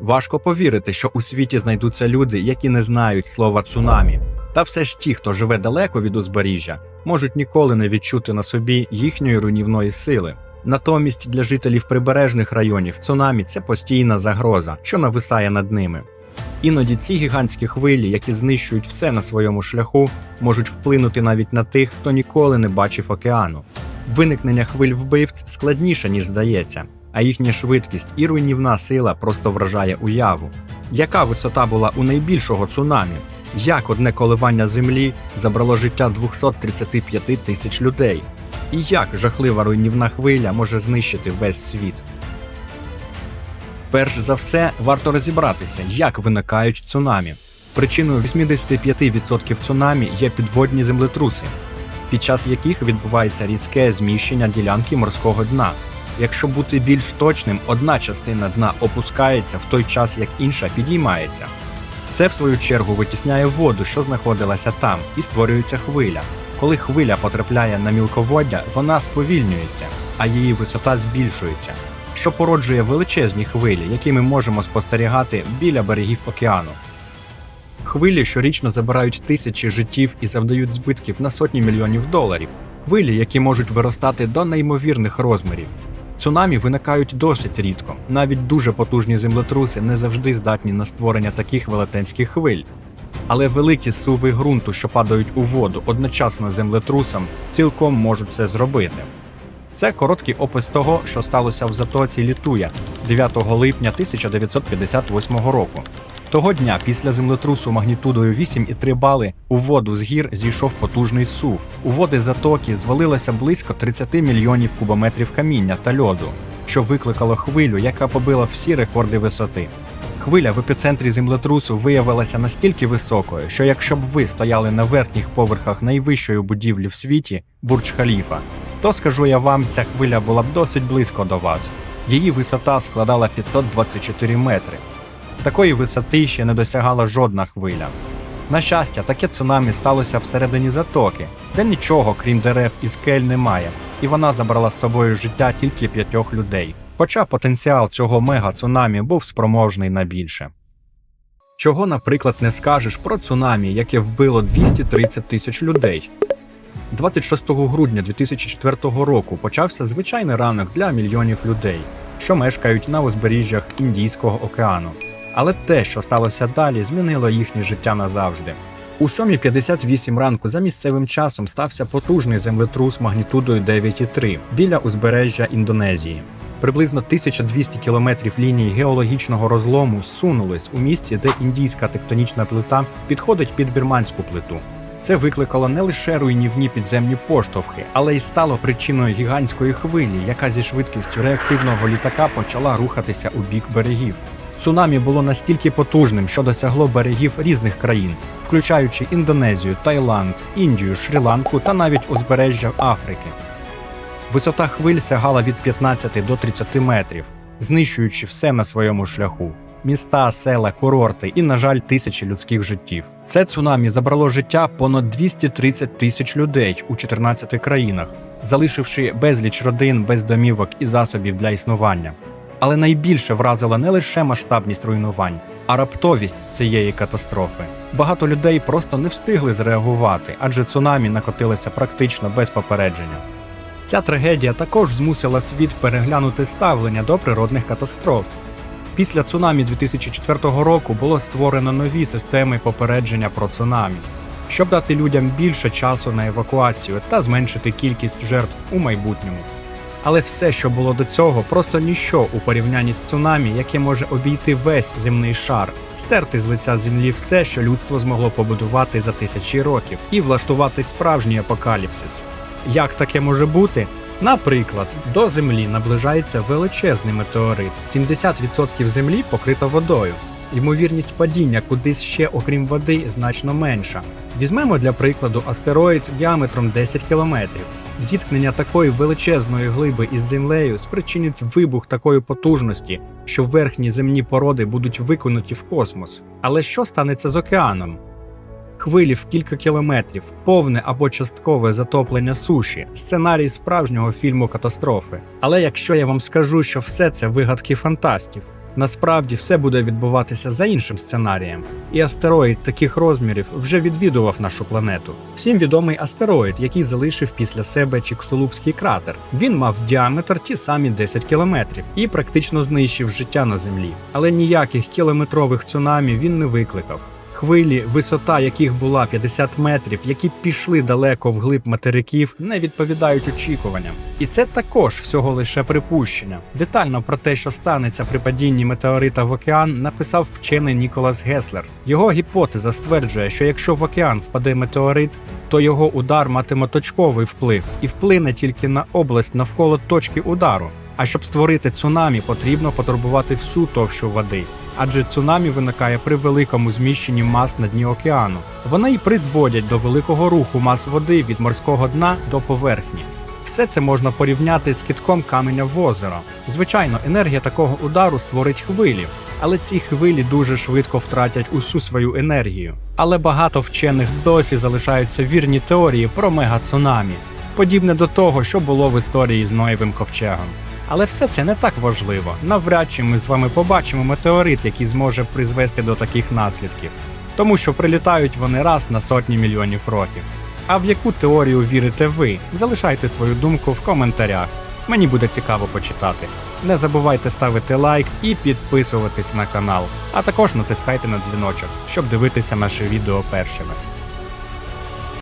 Важко повірити, що у світі знайдуться люди, які не знають слова цунамі. Та все ж ті, хто живе далеко від узбережжя, можуть ніколи не відчути на собі їхньої руйнівної сили. Натомість для жителів прибережних районів цунамі це постійна загроза, що нависає над ними. Іноді ці гігантські хвилі, які знищують все на своєму шляху, можуть вплинути навіть на тих, хто ніколи не бачив океану. Виникнення хвиль вбивць складніше, ніж здається, а їхня швидкість і руйнівна сила просто вражає уяву. Яка висота була у найбільшого цунамі? Як одне коливання землі забрало життя 235 тисяч людей? І як жахлива руйнівна хвиля може знищити весь світ? Перш за все, варто розібратися, як виникають цунамі. Причиною 85% цунамі є підводні землетруси, під час яких відбувається різке зміщення ділянки морського дна. Якщо бути більш точним, одна частина дна опускається в той час, як інша підіймається. Це, в свою чергу, витісняє воду, що знаходилася там, і створюється хвиля. Коли хвиля потрапляє на мілководдя, вона сповільнюється, а її висота збільшується, що породжує величезні хвилі, які ми можемо спостерігати біля берегів океану. Хвилі щорічно забирають тисячі життів і завдають збитків на сотні мільйонів доларів. Хвилі, які можуть виростати до неймовірних розмірів. Цунамі виникають досить рідко. Навіть дуже потужні землетруси не завжди здатні на створення таких велетенських хвиль. Але великі суви ґрунту, що падають у воду одночасно з землетрусом, цілком можуть це зробити. Це короткий опис того, що сталося в затоці Літуя 9 липня 1958 року. Того дня, після землетрусу магнітудою 8,3 бали, у воду з гір зійшов потужний сув. У води затоки звалилося близько 30 мільйонів кубометрів каміння та льоду, що викликало хвилю, яка побила всі рекорди висоти. Хвиля в епіцентрі землетрусу виявилася настільки високою, що якщо б ви стояли на верхніх поверхах найвищої будівлі в світі Бурдж Халіфа, то скажу я вам, ця хвиля була б досить близько до вас. Її висота складала 524 метри. Такої висоти ще не досягала жодна хвиля. На щастя, таке цунамі сталося всередині затоки, де нічого, крім дерев і скель, немає, і вона забрала з собою життя тільки п'ятьох людей. Хоча потенціал цього мега-цунамі був спроможний на більше. Чого, наприклад, не скажеш про цунамі, яке вбило 230 тисяч людей. 26 грудня 2004 року почався звичайний ранок для мільйонів людей, що мешкають на узбережжях Індійського океану. Але те, що сталося далі, змінило їхнє життя назавжди. У 7.58 ранку за місцевим часом стався потужний землетрус магнітудою 9,3 біля узбережжя Індонезії. Приблизно 1200 кілометрів лінії геологічного розлому сунулись у місці, де індійська тектонічна плита підходить під бірманську плиту. Це викликало не лише руйнівні підземні поштовхи, але й стало причиною гігантської хвилі, яка зі швидкістю реактивного літака почала рухатися у бік берегів. Цунамі було настільки потужним, що досягло берегів різних країн, включаючи Індонезію, Таїланд, Індію, Шрі-Ланку та навіть узбережжя Африки. Висота хвиль сягала від 15 до 30 метрів, знищуючи все на своєму шляху. Міста, села, курорти і, на жаль, тисячі людських життів. Це цунамі забрало життя понад 230 тисяч людей у 14 країнах, залишивши безліч родин без домівок і засобів для існування. Але найбільше вразила не лише масштабність руйнувань, а раптовість цієї катастрофи. Багато людей просто не встигли зреагувати, адже цунамі накотилося практично без попередження. Ця трагедія також змусила світ переглянути ставлення до природних катастроф. Після цунамі 2004 року було створено нові системи попередження про цунамі, щоб дати людям більше часу на евакуацію та зменшити кількість жертв у майбутньому. Але все, що було до цього, просто ніщо у порівнянні з цунамі, яке може обійти весь земний шар, стерти з лиця землі все, що людство змогло побудувати за тисячі років, і влаштувати справжній апокаліпсис. Як таке може бути? Наприклад, до Землі наближається величезний метеорит. 70% землі покрито водою. Ймовірність падіння кудись ще, окрім води, значно менша. Візьмемо для прикладу астероїд діаметром 10 кілометрів. Зіткнення такої величезної глиби із землею спричинить вибух такої потужності, що верхні земні породи будуть викинуті в космос. Але що станеться з океаном? Хвилі в кілька кілометрів, повне або часткове затоплення суші, сценарій справжнього фільму катастрофи. Але якщо я вам скажу, що все це вигадки фантастів, Насправді все буде відбуватися за іншим сценарієм, і астероїд таких розмірів вже відвідував нашу планету. Всім відомий астероїд, який залишив після себе Чіксулубський кратер. Він мав діаметр ті самі 10 кілометрів і практично знищив життя на землі. Але ніяких кілометрових цунамі він не викликав. Хвилі, висота яких була 50 метрів, які пішли далеко вглиб материків, не відповідають очікуванням. І це також всього лише припущення. Детально про те, що станеться при падінні метеорита в океан, написав вчений Ніколас Геслер. Його гіпотеза стверджує, що якщо в океан впаде метеорит, то його удар матиме точковий вплив і вплине тільки на область навколо точки удару. А щоб створити цунамі, потрібно потурбувати всю товщу води. Адже цунамі виникає при великому зміщенні мас на дні океану. Вони й призводять до великого руху мас води від морського дна до поверхні. Все це можна порівняти з китком каменя в озеро. Звичайно, енергія такого удару створить хвилі, але ці хвилі дуже швидко втратять усю свою енергію. Але багато вчених досі залишаються вірні теорії про мегацунамі, подібне до того, що було в історії з Ноєвим ковчегом. Але все це не так важливо. Навряд чи ми з вами побачимо метеорит, який зможе призвести до таких наслідків, тому що прилітають вони раз на сотні мільйонів років. А в яку теорію вірите ви? Залишайте свою думку в коментарях. Мені буде цікаво почитати. Не забувайте ставити лайк і підписуватись на канал, а також натискайте на дзвіночок, щоб дивитися наші відео першими.